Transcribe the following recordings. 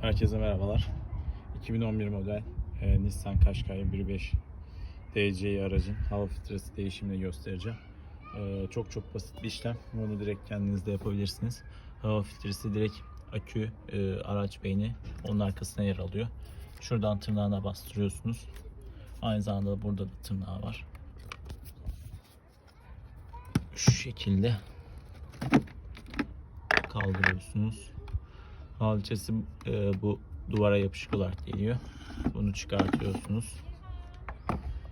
Herkese merhabalar. 2011 model e, Nissan Qashqai 1.5 DCi aracın hava filtresi değişimini göstereceğim. E, çok çok basit bir işlem. Bunu direkt kendiniz de yapabilirsiniz. Hava filtresi direkt akü, e, araç beyni onun arkasına yer alıyor. Şuradan tırnağına bastırıyorsunuz. Aynı zamanda burada da tırnağı var. Şu şekilde kaldırıyorsunuz. Halçesi e, bu duvara yapışık olarak geliyor. Bunu çıkartıyorsunuz.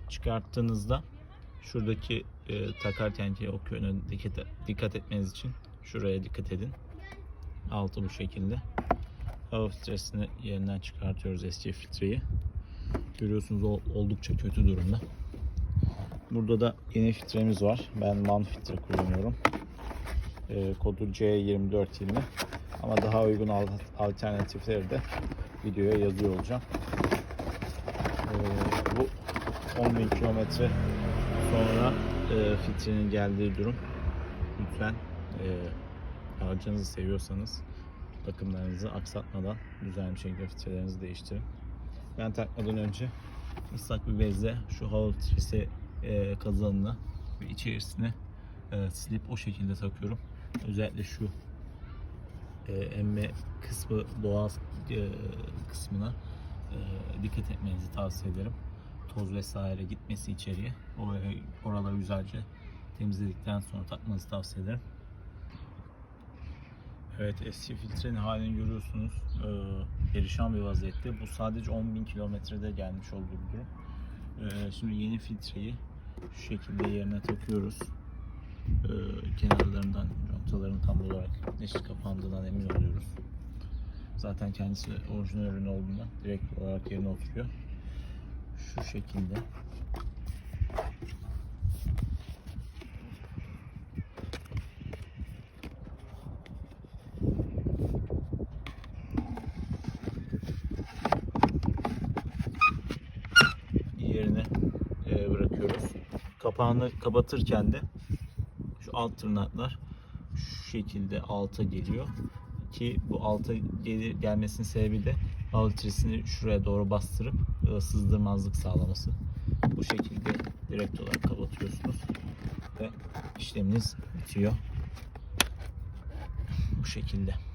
Çıkarttığınızda şuradaki e, takarken ki o yöne dikkat, dikkat etmeniz için şuraya dikkat edin. Altı bu şekilde. Hava filtresini yerinden çıkartıyoruz eski filtreyi. Görüyorsunuz o oldukça kötü durumda. Burada da yeni filtremiz var. Ben MAN filtre kullanıyorum. E, kodu C2420. Ama daha uygun al- alternatifleri de videoya yazıyor olacağım. Ee, bu 10.000 kilometre sonra e, filtrenin geldiği durum. Lütfen e, aracınızı seviyorsanız bakımlarınızı aksatmadan düzenli bir şekilde filtrelerinizi değiştirin. Ben takmadan önce ıslak bir bezle şu hava filtresi e, kazanını ve içerisine e, silip o şekilde takıyorum. Özellikle şu e, emme kısmı doğal e, kısmına e, dikkat etmenizi tavsiye ederim. Toz vesaire gitmesi içeriye. Oraya, oraları güzelce temizledikten sonra takmanızı tavsiye ederim. Evet eski filtrenin halini görüyorsunuz. E, perişan bir vaziyette. Bu sadece 10.000 kilometrede gelmiş olduğu bir durum. E, şimdi yeni filtreyi şu şekilde yerine takıyoruz. E, kenarlarından contaların tam olarak eşit kapandığından emin oluyoruz. Zaten kendisi orijinal ürün olduğundan direkt olarak yerine oturuyor. Şu şekilde. yerine e, bırakıyoruz. Kapağını kapatırken de şu alt tırnaklar şu şekilde alta geliyor ki bu alta gelir, gelmesinin sebebi de hava filtresini şuraya doğru bastırıp e, sızdırmazlık sağlaması. Bu şekilde direkt olarak kapatıyorsunuz ve işleminiz bitiyor. Bu şekilde.